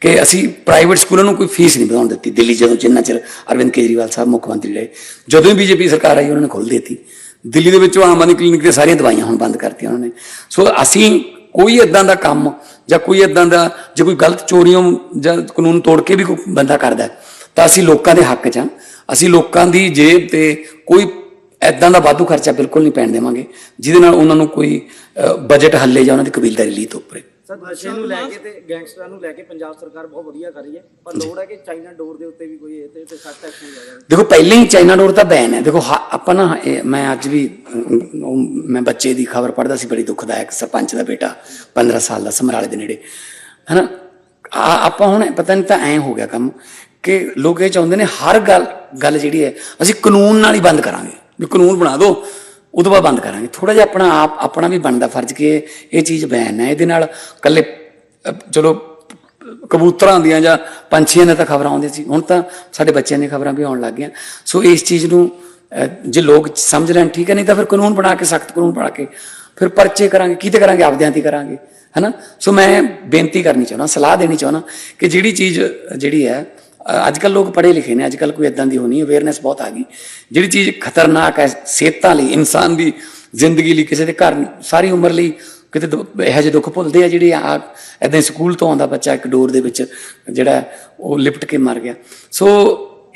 ਕਿ ਅਸੀਂ ਪ੍ਰਾਈਵੇਟ ਸਕੂਲਾਂ ਨੂੰ ਕੋਈ ਫੀਸ ਨਹੀਂ ਵਧਾਉਣ ਦਿੱਤੀ। ਦਿੱਲੀ ਜਦੋਂ ਜਿੰਨਾ ਚਿਰ ਅਰਵਿੰਦ ਕੇਜਰੀਵਾਲ ਸਾਹਿਬ ਮੁੱਖ ਮੰਤਰੀ ਰਹੇ, ਜਦੋਂ ਹੀ ਬੀਜੇਪੀ ਸਰਕਾਰ ਆਈ ਉਹਨਾਂ ਨੇ ਖੋਲ੍ਹ ਦਿੱਤੀ। ਦਿੱਲੀ ਦੇ ਵਿੱਚੋਂ ਆਮ ਆਦਮੀ ਕਲੀਨਿਕ ਤੇ ਸਾਰੀਆਂ ਦਵਾਈਆਂ ਹੁਣ ਬੰਦ ਕਰਤੀਆਂ ਉਹਨਾਂ ਨੇ। ਸੋ ਅਸੀਂ ਕੋਈ ਇਦਾਂ ਦਾ ਕੰਮ ਜਾਂ ਕੋਈ ਇਦਾਂ ਦਾ ਜੇ ਕੋਈ ਗਲਤ ਚੋਰੀਆਂ ਜਾਂ ਕਾਨੂੰਨ ਤੋੜ ਕੇ ਵੀ ਕੋਈ ਬੰਦਾ ਕਰਦਾ ਤਾਂ ਅਸੀਂ ਲੋਕਾਂ ਦੇ ਹੱਕ 'ਚ ਹਾਂ। ਅਸੀਂ ਲੋਕਾਂ ਦੀ ਜੇਬ ਤੇ ਕੋਈ ਐਦਾਂ ਦਾ ਵਾਧੂ ਖਰਚਾ ਬਿਲਕੁਲ ਨਹੀਂ ਪੈਣ ਦੇਵਾਂਗੇ, ਜਿਹਦੇ ਨਾਲ ਉਹਨਾਂ ਨੂੰ ਕੋਈ ਬਜਟ ਹੱਲੇ ਜਾਂ ਉਹਨਾਂ ਦੀ ਕਬੀਲਦਾਰੀ ਲਈ ਤੋਪਰੇ ਸਰ ਨਸ਼ੇ ਨੂੰ ਲੈ ਕੇ ਤੇ ਗੈਂਗਸਟਰਾਂ ਨੂੰ ਲੈ ਕੇ ਪੰਜਾਬ ਸਰਕਾਰ ਬਹੁਤ ਵਧੀਆ ਕਰ ਰਹੀ ਹੈ। ਪਰ ਲੋੜ ਹੈ ਕਿ ਚਾਈਨਾ ਡੋਰ ਦੇ ਉੱਤੇ ਵੀ ਕੋਈ ਇਹ ਤੇ ਸਖਤ ਐਕਸ਼ਨ ਲਿਆ ਜਾਵੇ। ਦੇਖੋ ਪਹਿਲਾਂ ਹੀ ਚਾਈਨਾ ਡੋਰ ਤਾਂ ਬੈਨ ਹੈ। ਦੇਖੋ ਆਪਾਂ ਨਾ ਮੈਂ ਅੱਜ ਵੀ ਮੈਂ ਬੱਚੇ ਦੀ ਖਬਰ ਪੜ੍ਹਦਾ ਸੀ ਬੜੀ ਦੁਖਦਾਇਕ ਸਰਪੰਚ ਦਾ ਬੇਟਾ 15 ਸਾਲ ਦਾ ਸਮਰਾਲੇ ਦੇ ਨੇੜੇ। ਹਨਾ? ਆ- ਆਪਾਂ ਹੁਣ ਪਤਾ ਨਹੀਂ ਤਾਂ ਐ ਹੋ ਗਿਆ ਕੰਮ ਕਿ ਲੋਕ ਇਹ ਚਾਹੁੰਦੇ ਨੇ ਹਰ ਗੱਲ ਗੱਲ ਜਿਹੜੀ ਹੈ ਅਸੀਂ ਕਾਨੂੰਨ ਨਾਲ ਹੀ ਬੰਦ ਕਰਾਂਗੇ। ਵੀ ਕਾਨੂੰਨ ਬਣਾ ਦਿਓ। ਉਦੋਂ ਬਾਅਦ ਬੰਦ ਕਰਾਂਗੇ। ਥੋੜਾ ਜਿਹਾ ਆਪਣਾ ਆਪ, ਆਪਣਾ ਵੀ ਬਣਦਾ ਫਰਜ਼ ਕਿ ਇਹ- ਚੀਜ਼ ਬੈਨ ਹੈ। ਇਹਦੇ ਨਾਲ ਕੱਲੇ ਚਲੋ, ਕਬੂਤਰਾਂ ਦੀਆਂ ਜਾਂ ਪੰਛੀਆਂ ਨੇ ਤਾਂ ਖਬਰਾਂ ਆਉਂਦੀਆਂ ਸੀ। ਹੁਣ ਤਾਂ ਸਾਡੇ ਬੱਚਿਆਂ ਦੀਆਂ ਖਬਰਾਂ ਵੀ ਆਉਣ ਲੱਗ ਗਈਆਂ। ਸੋ ਇਸ ਚੀਜ਼ ਨੂੰ ਜੇ ਲੋਕ ਸਮਝ ਲੈਣ, ਠੀਕ ਹੈ, ਨਹੀਂ ਤਾਂ ਫਿਰ ਕਾਨੂੰਨ ਬਣਾ ਕੇ, ਸਖਤ ਕਾਨੂੰਨ ਬਣਾ ਕੇ ਫਿਰ ਪਰਚੇ ਕਰਾਂਗੇ। ਕਿਤੇ ਕਰਾਂਗੇ? ਆਪਦਿਆਂ ਤੇ ਕਰਾਂਗੇ ਹੈਨਾ ਸੋ ਮੈਂ ਬੇਨਤੀ ਕਰਨੀ ਚਾਹੁੰਦਾ, ਸਲਾਹ ਦੇਣੀ ਚਾਹੁੰਦਾ ਕਿ ਜਿਹੜੀ ਚੀਜ਼, ਜਿਹੜੀ ਹੈ ਅੱਜ ਕੱਲ ਲੋਕ ਪੜ੍ਹੇ ਲਿਖੇ ਨੇ ਅੱਜ ਕੱਲ ਕੋਈ ਇਦਾਂ ਦੀ ਹੋਣੀ ਅਵੇਅਰਨੈਸ ਬਹੁਤ ਆ ਗਈ। ਜਿਹੜੀ ਚੀਜ਼ ਖਤਰਨਾਕ ਹੈ ਸਿਹਤਾਂ ਲਈ ਇਨਸਾਨ ਦੀ ਜ਼ਿੰਦਗੀ ਲਈ ਕਿਸੇ ਦੇ ਘਰ ਸਾਰੀ ਉਮਰ ਲਈ ਕਿਤੇ ਇਹੋ ਜਿਹੇ ਦੁੱਖ ਭੁੱਲਦੇ ਆ ਜਿਹੜੇ ਆ ਐਦਾਂ ਸਕੂਲ ਤੋਂ ਆਉਂਦਾ ਬੱਚਾ ਇੱਕ ਡੋਰ ਦੇ ਵਿੱਚ ਜਿਹੜਾ ਉਹ ਲਿਪਟ ਕੇ ਮਰ ਗਿਆ। ਸੋ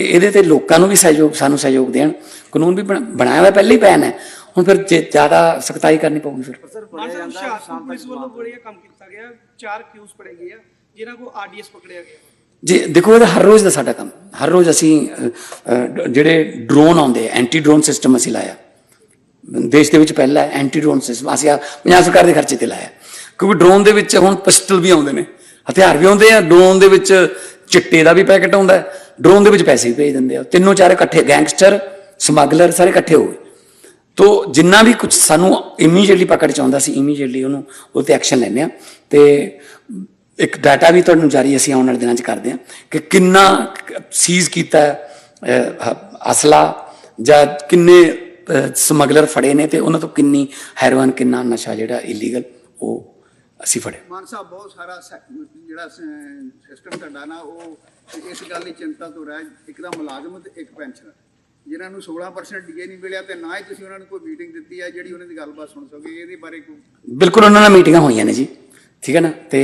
ਇਹ- ਇਹਦੇ ਤੇ ਲੋਕਾਂ ਨੂੰ ਵੀ ਸਹਿਯੋਗ ਸਾਨੂੰ ਸਹਿਯੋਗ ਦੇਣ। ਕਾਨੂੰਨ ਵੀ ਬਣਾ- ਬਣਾਇਆ ਹੋਇਆ ਪਹਿਲਾਂ ਹੀ ਪੈਨ ਹੈ। ਹੁਣ ਫਿਰ ਜੇ ਜ਼ਿਆਦਾ ਸਖਤਾਈ ਕਰਨੀ ਪਊਗੀ ਫਿਰ। ਸਰ ਪੁਲਿਸ ਵੱਲੋਂ ਬੜੀਆ ਕੰਮ ਕੀਤਾ ਗਿਆ ਚਾਰ ਕਿਊਜ਼ ਗਏ ਆ ਜਿਨ੍ਹਾਂ ਕੋ ਆਰਡੀਐਸ ਪਕੜਿਆ ਗਿਆ। ਜੀ ਦੇਖੋ ਇਹਦਾ ਹਰ ਰੋਜ਼ ਦਾ ਸਾਡਾ ਕੰਮ। ਹਰ ਰੋਜ਼ ਅਸੀਂ ਜਿਹੜੇ ਡਰੋਨ ਆਉਂਦੇ ਐਂਟੀ ਡਰੋਨ ਸਿਸਟਮ ਅਸੀਂ ਲਾਇਆ। ਦੇਸ਼ ਦੇ ਵਿੱਚ ਪਹਿਲਾ ਐਂਟੀ ਡਰੋਨ ਸਿਸਟਮ ਅਸੀਂ ਆਹ ਪੰਜਾਬ ਸਰਕਾਰ ਦੇ ਖਰਚੇ ਤੇ ਲਾਇਆ। ਕਿਉਂਕਿ ਡਰੋਨ ਦੇ ਵਿੱਚ ਹੁਣ ਪਿਸਟਲ ਵੀ ਆਉਂਦੇ ਨੇ। ਹਥਿਆਰ ਵੀ ਆਉਂਦੇ ਆ ਡਰੋਨ ਦੇ ਵਿੱਚ ਚਿੱਟੇ ਦਾ ਵੀ ਪੈਕੇਟ ਆਉਂਦਾ ਡਰੋਨ ਦੇ ਵਿੱਚ ਪੈਸੇ ਵੀ ਭੇਜ ਦਿੰਦੇ ਆ। ਤਿੰਨੋਂ ਚਾਰ ਇਕੱਠੇ ਗੈਂਗਸਟਰ ਸਮਗਲਰ ਸਾਰੇ ਇਕੱਠੇ ਹੋ ਗਏ। ਤੋ ਜਿੰਨਾ ਵੀ ਕੁਝ ਸਾਨੂੰ ਇਮੀਡੀਏਟਲੀ ਪਕੜ ਚ ਆਉਂਦਾ ਸੀ ਇਮੀਡੀਏਟਲੀ ਉਹਨੂੰ ਉਹ ਤੇ ਐਕਸ਼ਨ ਲੈਂਦੇ ਆ ਤੇ ਇੱਕ ਡਾਟਾ ਵੀ ਤੁਹਾਨੂੰ ਜਾਰੀ ਅਸੀਂ ਆਉਣ ਵਾਲੇ ਦਿਨਾਂ ਚ ਕਰਦੇ ਆ ਕਿ ਕਿੰਨਾ ਸੀਜ਼ ਕੀਤਾ ਹੈ, ਹ- ਅਸਲਾ ਜਾਂ ਕਿੰਨੇ ਸਮਗਲਰ ਫੜੇ ਨੇ ਤੇ ਉਹਨਾਂ ਤੋਂ ਕਿੰਨੀ ਹੈਰੋਇਨ ਕਿੰਨਾ ਨਸ਼ਾ ਜਿਹੜਾ ਇਲੀਗਲ ਉਹ ਅਸੀਂ ਫੜੇ। ਮਾਨ ਸਾਹਿਬ ਬਹੁਤ ਸਾਰਾ ਜਿਹੜਾ ਸਿਸਟਮ ਤੁਹਾਡਾ ਨਾ ਉਹ ਇਸ ਗੱਲ ਦੀ ਚਿੰਤਾ ਤੋਂ ਰਹਿ ਇੱਕ ਤਾਂ ਮੁਲਾਜ਼ਮ ਤੇ ਇੱਕ ਪੈਨਸ਼ਨਰ ਜਿਨ੍ਹਾਂ ਨੂੰ 16% ਡੀਏ ਨਹੀਂ ਮਿਲਿਆ ਤੇ ਨਾ ਹੀ ਤੁਸੀਂ ਉਹਨਾਂ ਨੂੰ ਕੋਈ ਮੀਟਿੰਗ ਦਿੱਤੀ ਹੈ ਜਿਹੜੀ ਉਹਨਾਂ ਦੀ ਗੱਲਬਾਤ ਸੁਣ ਸਕੋਗੇ ਇਹਦੇ ਬਾਰੇ ਕੋਈ ਬਿਲਕੁਲ ਉਹਨਾਂ ਨਾਲ ਮੀਟਿੰਗਾਂ ਹੋਈਆਂ ਨੇ ਜੀ ਠੀਕ ਹੈ ਨਾ? ਤੇ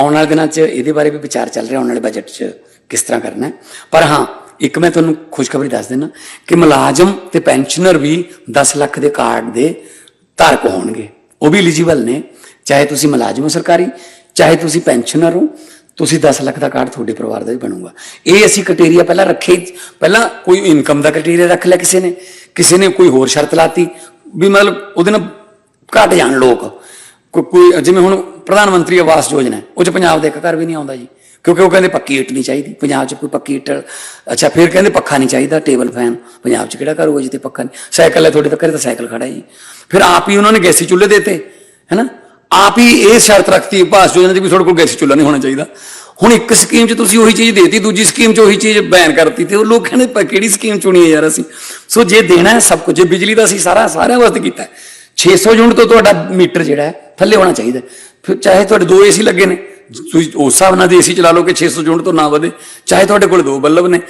ਆਉਣ ਵਾਲੇ ਦਿਨਾਂ 'ਚ ਇਹਦੇ ਬਾਰੇ ਵੀ ਵਿਚਾਰ ਚੱਲ ਰਿਹਾ, ਆਉਣ ਵਾਲੇ ਬਜਟ 'ਚ ਕਿਸ ਤਰ੍ਹਾਂ ਕਰਨਾ ਹੈ। ਪਰ ਹਾਂ, ਇੱਕ ਮੈਂ ਤੁਹਾਨੂੰ ਖੁਸ਼ਖਬਰੀ ਦੱਸ ਦਿੰਦਾ ਕਿ ਮੁਲਾਜ਼ਮ ਤੇ ਪੈਨਸ਼ਨਰ ਵੀ 10 ਲੱਖ ਦੇ ਕਾਰਡ ਦੇ ਧਾਰਕ ਹੋਣਗੇ। ਉਹ ਵੀ ਐਲੀਜੀਬਲ ਨੇ, ਚਾਹੇ ਤੁਸੀਂ ਮੁਲਾਜ਼ਮ ਹੋ ਸਰਕਾਰੀ, ਚਾਹੇ ਤੁਸੀਂ ਪੈਨਸ਼ਨਰ ਹੋ, ਤੁਸੀਂ 10 ਲੱਖ ਦਾ ਕਾਰਡ ਤੁਹਾਡੇ ਪਰਿਵਾਰ ਦਾ ਵੀ ਬਣੂਗਾ। ਇਹ ਅਸੀਂ ਕ੍ਰਾਈਟੇਰੀਆ ਪਹਿਲਾਂ ਰੱਖੇ, ਪਹਿਲਾਂ ਕੋਈ ਇਨਕਮ ਦਾ ਕ੍ਰਾਈਟੇਰੀਆ ਰੱਖ ਲਿਆ ਕਿਸੇ ਨੇ। ਕਿਸੇ ਨੇ ਕੋਈ ਹੋਰ ਸ਼ਰਤ ਲਾਤੀ ਵੀ ਮਤਲਬ ਉਹਦੇ ਨਾਲ ਘਟ ਜਾਣ ਲੋਕ। ਕੋਈ, ਜਿਵੇਂ ਹੁਣ ਪ੍ਰਧਾਨ ਮੰਤਰੀ ਆਵਾਸ ਯੋਜਨਾ ਉਹ ਚ ਪੰਜਾਬ ਦਾ ਇੱਕ ਘਰ ਵੀ ਨਹੀਂ ਆਉਂਦਾ ਜੀ। ਕਿਉਂਕਿ ਉਹ ਕਹਿੰਦੇ ਪੱਕੀ ਇੱਟ ਨਹੀਂ ਚਾਹੀਦੀ। ਪੰਜਾਬ 'ਚ ਕੋਈ ਪੱਕੀ ਇੱਟ, ਅੱਛਾ, ਫਿਰ ਕਹਿੰਦੇ ਪੱਖਾ ਨਹੀਂ ਚਾਹੀਦਾ, ਟੇਬਲ ਫੈਨ। ਪੰਜਾਬ 'ਚ ਕਿਹੜਾ ਘਰ ਹੋਊਗਾ ਜਿੱਥੇ ਪੱਖਾ ਨਹੀਂ? ਸਾਈਕਲ ਹੈ, ਤੁਹਾਡੇ ਤਾਂ ਘਰੇ ਤਾਂ ਸਾਈਕਲ ਖੜਾ ਜੀ। ਫਿਰ ਆਪ ਹੀ ਉਹਨਾਂ ਨੇ ਗੈਸੀ ਚੁੱਲ੍ਹੇ ਦੇਤੇ, ਹੈਨਾ? ਆਪ ਹੀ ਇਹ ਸ਼ਰਤ ਰੱਖਤੀ, ਆਵਾਸ ਯੋਜਨਾ 'ਚ ਵੀ ਤੁਹਾਡੇ ਕੋਲ ਗੈਸੀ ਚੁੱਲ੍ਹਾ ਨਹੀਂ ਹੋਣਾ ਚਾਹੀਦਾ। ਹੁਣ ਇੱਕ ਸਕੀਮ 'ਚ ਤੁਸੀਂ ਉਹੀ ਚੀਜ਼ ਦੇਤੀ, ਦੂਜੀ ਸਕੀਮ 'ਚ ਉਹੀ ਚੀਜ਼ ਬੈਨ ਕਰਤੀ ਤੇ ਉਹ ਲੋਕ ਕਹਿੰਦੇ ਕਿਹੜੀ ਸਕੀਮ ਚੁਣੀ ਹੈ ਯਾਰ ਅਸੀਂ? ਸੋ ਜੇ ਦੇਣਾ ਸਭ ਕੁਝ, ਜੇ ਬਿਜਲੀ ਦਾ ਅਸੀਂ ਸਾਰਾ ਸਾਰਿਆਂ ਵਾਸਤੇ ਕੀਤਾ 600 ਯੂਨਿਟ ਤੋਂ ਤੁਹਾਡਾ ਮੀਟਰ ਜਿਹੜਾ ਹੈ ਥੱਲੇ ਹੋਣਾ ਚਾਹੀਦਾ ਫਿਰ ਚਾਹੇ ਤੁਹਾਡੇ ਦੋ ਏਸੀ ਲੱਗੇ ਨੇ, ਤੁਸੀਂ ਉਸ ਹਿਸਾਬ ਨਾਲ ਦੇ ਏਸੀ ਚਲਾ ਲਓ ਕਿ 600 ਯੂਨਿਟ ਤੋਂ ਨਾ ਵਧੇ। ਚਾਹੇ ਤੁਹਾਡੇ ਕੋਲ ਦੋ ਬੱਲਬ ਨੇ,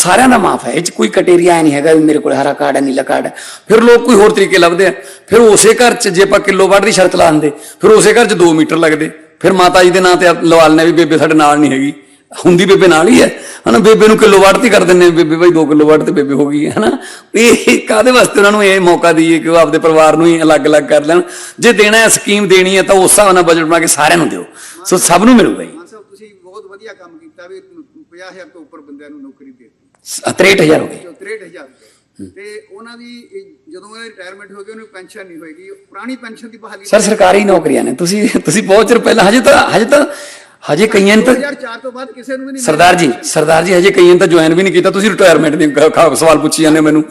ਸਾਰਿਆਂ ਦਾ ਮਾਫ ਹੈ, ਇਹ ਚ ਕੋਈ ਕਟੇਰੀਆ ਐ ਨਹੀਂ ਹੈਗਾ ਵੀ ਮੇਰੇ ਕੋਲ ਹਰਾ ਕਾਰਡ ਹੈ, ਨੀਲਾ ਕਾਰਡ ਹੈ। ਫਿਰ ਲੋਕ ਕੋਈ ਹੋਰ ਤਰੀਕੇ ਲੱਭਦੇ ਆ। ਫਿਰ ਉਸੇ ਘਰ ਚ ਜੇ ਆਪਾਂ ਕਿਲੋਵਾਟ ਦੀ ਸ਼ਰਤ ਲਾ ਦਿੰਦੇ ਫਿਰ ਉਸੇ ਘਰ ਚ 2 ਮੀਟਰ ਲੱਗਦੇ। ਫਿਰ ਮਾਤਾ ਜੀ ਦੇ ਨਾਂ ਤੇ ਲਵਾ ਲੈਣੇ ਵੀ ਬੇਬੇ ਸਾਡੇ ਨਾਲ ਨਹੀਂ ਹੈਗੀ। ਹੁੰਦੀ ਬੇਬੇ ਨਾਲ ਹੀ ਹੈ। ਹਨਾ ਬੇਬੇ ਨੂੰ ਕਿਲੋਵਾਟ ਤੇ ਕਰ ਆ, ਬੇਬੇ ਭਾਈ 2 ਕਿਲੋਵਾਟ ਤੇ ਬੇਬੇ ਹੋ ਗਈ ਹਨਾ। ਇਹ ਕਾਦੇ ਵਾਸਤੇ ਉਹਨਾਂ ਨੂੰ ਇਹ ਮੌਕਾ ਦਈਏ ਕਿ ਉਹ ਆਪਦੇ ਪਰਿਵਾਰ ਨੂੰ ਹੀ ਅਲੱਗ-ਅਲੱਗ ਕਰ ਲੈਣ। ਜੇ ਦੇਣਾ ਹੈ ਸਕੀਮ ਦੇਣੀ ਹੈ ਤਾਂ ਉਸ ਹਿਸਾਬ ਨਾਲ ਬਜਟ ਬਣਾ ਕੇ ਸਾਰਿਆਂ ਨੂੰ ਦਿਓ। ਸੋ ਸਭ ਨੂੰ ਮਿਲੂਗਾ ਜੀ ਮਾਨ ਸਾਹਿਬ ਤੁਸੀਂ ਬਹੁਤ ਵਧੀਆ ਕੰਮ ਕੀਤਾ ਵੀ 50000 ਤੋਂ ਉੱਪਰ ਬੰਦਿਆਂ ਨੂੰ ਨੌਕਰੀ ਦੇ ਦਿੱਤੀ। 63000 ਹੋ ਗਏ। ਜੋ 63000 ਰੁਪਏ ਤੇ ਉਹਨਾਂ ਦੀ ਜਦੋਂ ਇਹ ਰਿਟਾਇਰਮੈਂਟ ਹੋ ਗਈ ਉਹਨੂੰ ਪੈਨਸ਼ਨ ਨਹੀਂ ਹੋਏਗੀ। ਪੁਰਾਣੀ ਪੈਨਸ਼ਨ ਦੀ ਬਹਾਲੀ ਸਰ ਸਰਕਾਰੀ ਨੌਕਰੀਆਂ ਨੇ। ਤੁਸੀਂ ਤੁਸੀਂ ਬਹੁਤ ਚਿਰ ਪਹਿਲਾਂ ਹਜੇ ਤਾਂ ਹਜੇ ਤਾਂ ਹਜੇ ਕਈਆਂ ਨੇ ਤਾਂ 2004 ਤੋਂ ਬਾਅਦ ਕਿਸੇ ਨੂੰ ਵੀ ਨਹੀਂ ਸਰਦਾਰ ਜੀ ਸਰਦਾਰ ਜੀ ਹਜੇ ਕਈਆਂ ਨੇ ਤਾਂ ਜੁਆਇਨ ਵੀ ਨਹੀਂ ਕੀਤਾ। ਤੁਸੀਂ ਰਿਟਾਇਰਮੈਂਟ ਦੀ ਸਵਾਲ ਪੁੱਛੀ ਜਾਂਦੇ ਮੈਨੂੰ।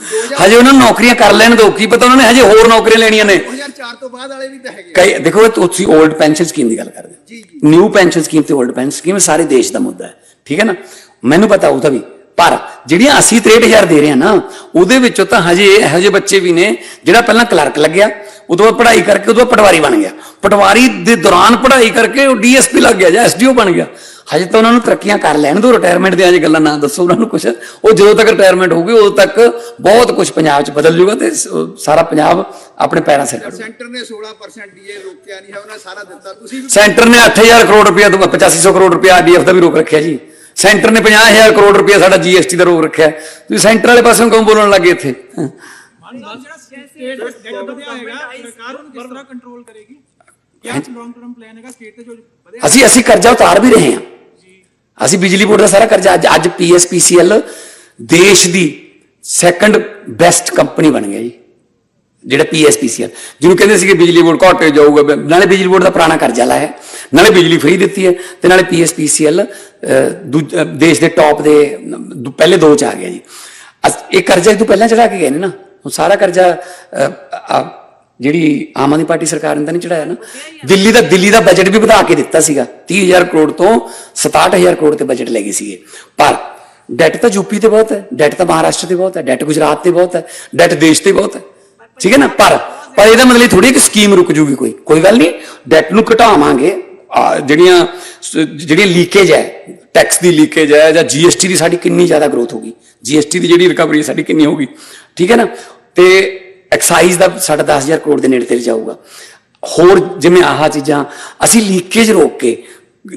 ਹਜੇ ਉਹਨਾਂ ਨੂੰ ਨੌਕਰੀਆਂ ਕਰ ਲੈਣ ਦਿਓ ਕੀ ਪਤਾ ਉਹਨਾਂ ਨੇ ਹਜੇ ਹੋਰ ਨੌਕਰੀਆਂ ਲੈਣੀਆਂ ਨੇ। 2004 ਤੋਂ ਬਾਅਦ ਵਾਲੇ ਵੀ ਤਾਂ ਹੈਗੇ ਕਈ ਦੇਖੋ ਤੁਸੀਂ 올ਡ ਪੈਨਸ਼ਨ ਸਕੀਮ ਦੀ ਗੱਲ ਕਰਦੇ ਜੀ, ਹੋ ਨਿਊ ਪੈਨਸ਼ਨ ਸਕੀਮ ਤੇ 올ਡ ਪੈਨਸ਼ਨ ਸਕੀਮ ਸਾਰੇ ਦੇਸ਼ ਦਾ ਮੁੱਦਾ ਹੈ। ਠੀਕ ਹੈ ਨਾ? ਮੈਨੂੰ ਪਤਾ ਉਹ ਤਾਂ ਵੀ। ਪਰ ਜਿਹੜੀਆਂ ਅਸੀਂ 63000 ਦੇ ਰਹੇ ਹਾਂ ਨਾ ਉਹਦੇ ਵਿੱਚੋਂ ਤਾਂ ਹਜੇ ਇਹੋ ਜਿਹੇ ਬੱਚੇ ਵੀ ਨੇ ਜਿਹੜਾ ਪਹਿਲਾਂ ਕਲਰਕ ਲੱਗਿਆ ਉਦੋਂ ਬਾਅਦ ਪੜ੍ਹਾਈ ਕਰਕੇ ਉਦੋਂ ਪਟਵਾਰੀ ਬਣ ਗਿਆ। ਪਟਵਾਰੀ ਦੇ ਦੌਰਾਨ ਪੜ੍ਹਾਈ ਕਰਕੇ ਉਹ ਡੀਐਸਪੀ ਲੱਗ ਗਿਆ ਜਾਂ ਐਸਡੀਓ ਬਣ ਗਿਆ। ਹਜੇ ਤਾਂ ਉਹਨਾਂ ਨੂੰ ਤਰੱਕੀਆਂ ਕਰ ਲੈਣ ਦਿਓ ਰਿਟਾਇਰਮੈਂਟ ਦੀਆਂ ਜੇ ਗੱਲਾਂ ਨਾ ਦੱਸੋ ਉਹਨਾਂ ਨੂੰ ਕੁਝ ਉਹ ਜਦੋਂ ਤੱਕ ਰਿਟਾਇਰਮੈਂਟ ਹੋਊਗੀ ਉਦੋਂ ਤੱਕ ਬਹੁਤ ਕੁਝ ਪੰਜਾਬ 'ਚ ਬਦਲ ਜਾਊਗਾ ਤੇ ਸਾਰਾ ਪੰਜਾਬ ਆਪਣੇ ਪੈਰਾਂ ਸਿਰ ਖੜੂਗਾ ਸੈਂਟਰ ਨੇ 16% ਡੀਏ ਰੋਕਿਆ ਨਹੀਂ ਹੈ ਉਹਨਾਂ ਸਾਰਾ ਦਿੱਤਾ। ਤੁਸੀਂ ਵੀ ਸੈਂਟਰ ਨੇ 8000 ਕਰੋੜ ਤੋਂ 8500 ਕਰੋੜ ਰੁਪਇਆ ਆਰਡੀਐਫ ਦਾ ਵੀ ਰੋਕ ਰੱਖਿਆ ਜੀ। ਸੈਂਟਰ ਨੇ 50000 ਕਰੋੜ ਰੁਪਇਆ ਸਾਡਾ ਜੀਐਸਟੀ ਦਾ ਰੋਕ ਰੱਖਿਆ। ਤੁਸੀਂ ਸੈਂਟਰ ਵਾਲੇ ਪਾਸਿਓਂ ਕਿਉਂ ਬੋਲਣ ਲੱਗੇ ਇੱਥੇ? ਜਿਹੜਾ ਸਟੇਟ ਡੈਟ ਵਧਿਆ ਹੈਗਾ ਸਰਕਾਰ ਉਹਨੂੰ ਕਿਸ ਤਰ੍ਹਾਂ ਕੰਟਰੋਲ ਕਰੇਗੀ ਕਿਆ ਲੌਂਗ ਟਰਮ ਪਲਾਨ ਹੈਗਾ ਸਟੇਟ ਤੇ ਜੋ ਵਧਿਆ ਅਸੀਂ ਅਸੀਂ ਕਰਜ਼ਾ ਉਤਾਰ ਵੀ ਰਹੇ ਹਾਂ। ਅਸੀਂ ਬਿਜਲੀ ਬੋਰਡ ਦਾ ਸਾਰਾ ਕਰਜ਼ਾ ਅੱਜ ਅੱਜ ਪੀਐਸਪੀਸੀਐਲ ਦੇਸ਼ ਦੀ ਸੈਕੰਡ ਬੈਸਟ ਕੰਪਨੀ ਬਣ ਗਿਆ ਜੀ ਜਿਹੜਾ ਪੀਐਸਪੀਸੀਐਲ ਜਿਹਨੂੰ ਕਹਿੰਦੇ ਸੀਗੇ ਬਿਜਲੀ ਬੋਰਡ ਘਾਟੇ ਜਾਊਗਾ ਬ- ਨਾਲੇ ਬਿਜਲੀ ਬੋਰਡ ਦਾ ਪੁਰਾਣਾ ਕਰਜ਼ਾ ਲਾਇਆ। ਹੈ, ਨਾਲੇ ਬਿਜਲੀ ਫ੍ਰੀ ਦਿੱਤੀ ਹੈ ਤੇ ਨਾਲੇ ਪੀਐਸਪੀਸੀਐਲ ਦੇਸ਼ ਦੇ ਟੌਪ ਦੇ ਅਮ, ਪਹਿਲੇ ਦੋ ਚ ਆ ਗਿਆ ਜੀ। ਅਸ- ਇਹ ਕਰਜ਼ਾ ਇਹ ਤੋਂ ਪਹਿਲਾਂ ਚੜਾ ਕੇ ਗਏ ਨੇ ਨਾ। ਹੁਣ ਸਾਰਾ ਕਰਜ਼ਾ ਜਿਹੜੀ ਆਮ ਆਦਮੀ ਪਾਰਟੀ ਸਰਕਾਰ ਨੇ ਤਾਂ ਨਹੀਂ ਚੜਾਇਆ ਨਾ। ਦਿੱਲੀ ਦਾ ਦਿੱਲੀ ਦਾ ਬਜਟ ਵੀ ਵਧਾ ਕੇ ਦਿੱਤਾ ਸੀਗਾ। 30000 ਕਰੋੜ ਤੋਂ 67000 ਕਰੋੜ ਤੇ ਬਜਟ ਲੈ ਗਏ ਸੀਗੇ। ਪਰ ਡੈਟ ਤਾਂ ਯੂਪੀ ਤੇ ਬਹੁਤ ਹੈ ਡੈਟ ਤਾਂ ਮਹਾਰਾਸ਼ਟਰ ਤੇ ਬਹੁਤ ਹੈ ਡੈਟ ਗੁਜਰਾਤ ਤੇ ਬਹੁਤ ਹੈ ਡੈਟ ਦੇਸ਼ ਤੇ ਬਹੁਤ ਹੈ। ਠੀਕ ਹੈ ਨਾ? ਪਰ ਪਰ ਇਹਦਾ ਮਤਲਬ ਥੋੜੀ ਇੱਕ ਸਕੀਮ ਰੁਕ ਜੂਗੀ ਕੋਈ। ਕੋਈ ਗੱਲ ਨਹੀਂ ਡੈਟ ਨੂੰ ਘਟਾਵਾਂਗੇ। ਜਿਹੜੀਆਂ ਸ- ਜਿਹੜੀਆਂ ਲੀਕੇਜ ਹੈ ਟੈਕਸ ਦੀ ਲੀਕੇਜ ਹੈ ਜਾਂ ਜੀਐਸਟੀ ਦੀ ਸਾਡੀ ਕਿੰਨੀ ਜ਼ਿਆਦਾ ਗਰੋਥ ਹੋਗੀ ਜੀਐਸਟੀ ਦੀ ਜਿਹੜੀ ਰਿਕਵਰੀ ਸਾਡੀ ਕਿੰਨੀ ਹੋਗੀ ਠੀਕ ਹੈ ਨਾ? ਤੇ ਐਕਸਾਈਜ਼ ਦਾ ਸਾਡਾ 10000 ਕਰੋੜ ਦੇ ਨੇੜੇ ਤੇ ਜਾਊਗਾ। ਹੋਰ ਜਿਵੇਂ ਆਹ ਚੀਜ਼ਾਂ, ਅਸੀਂ ਲੀਕੇਜ ਰੋਕ ਕੇ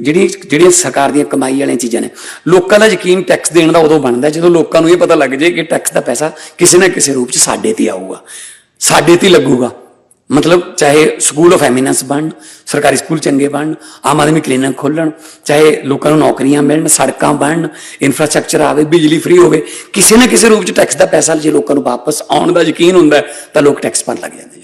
ਜਿਹੜੀ, ਜਿਹੜੀਆਂ ਸਰਕਾਰ ਦੀਆਂ ਕਮਾਈ ਵਾਲੀਆਂ ਚੀਜ਼ਾਂ ਨੇ, ਲੋਕਾਂ ਦਾ ਯਕੀਨ ਟੈਕਸ ਦੇਣ ਦਾ ਉਦੋਂ ਬਣਦਾ ਜਦੋਂ ਲੋਕਾਂ ਨੂੰ ਇਹ ਪਤਾ ਲੱਗ ਜੇ ਕਿ ਟੈਕਸ ਦਾ ਪੈਸਾ ਕਿਸੇ ਨਾ ਕਿਸੇ ਰੂਪ 'ਚ ਸਾਡੇ ਤੇ ਆਊਗਾ। ਸਾਡੇ ਤੇ ਹੀ ਲੱਗੂਗਾ। ਮਤਲਬ ਚਾਹੇ ਸਕੂਲ ਆਫ ਐਮੀਨੈਂਸ ਬਣ, ਸਰਕਾਰੀ ਸਕੂਲ ਚੰਗੇ ਬਣ, ਆਮ ਆਦਮੀ ਕਲੀਨਿਕ ਖੋਲਣ, ਚਾਹੇ ਲੋਕਾਂ ਨੂੰ ਨੌਕਰੀਆਂ ਮਿਲਣ, ਸੜਕਾਂ ਬਣ ਇਨਫਰਾਸਟ੍ਰਕਚਰ ਆਵੇ, ਬਿਜਲੀ ਫ੍ਰੀ ਹੋਵੇ, ਕਿਸੇ ਨਾ ਕਿਸੇ ਰੂਪ 'ਚ ਟੈਕਸ ਦਾ ਪੈਸਾ ਜੇ ਲੋਕਾਂ ਨੂੰ ਵਾਪਸ ਆਉਣ ਦਾ ਯਕੀਨ ਹੁੰਦਾ ਤਾਂ ਲੋਕ ਟੈਕਸ ਭਰਨ ਲੱਗ ਜਾਂਦੇ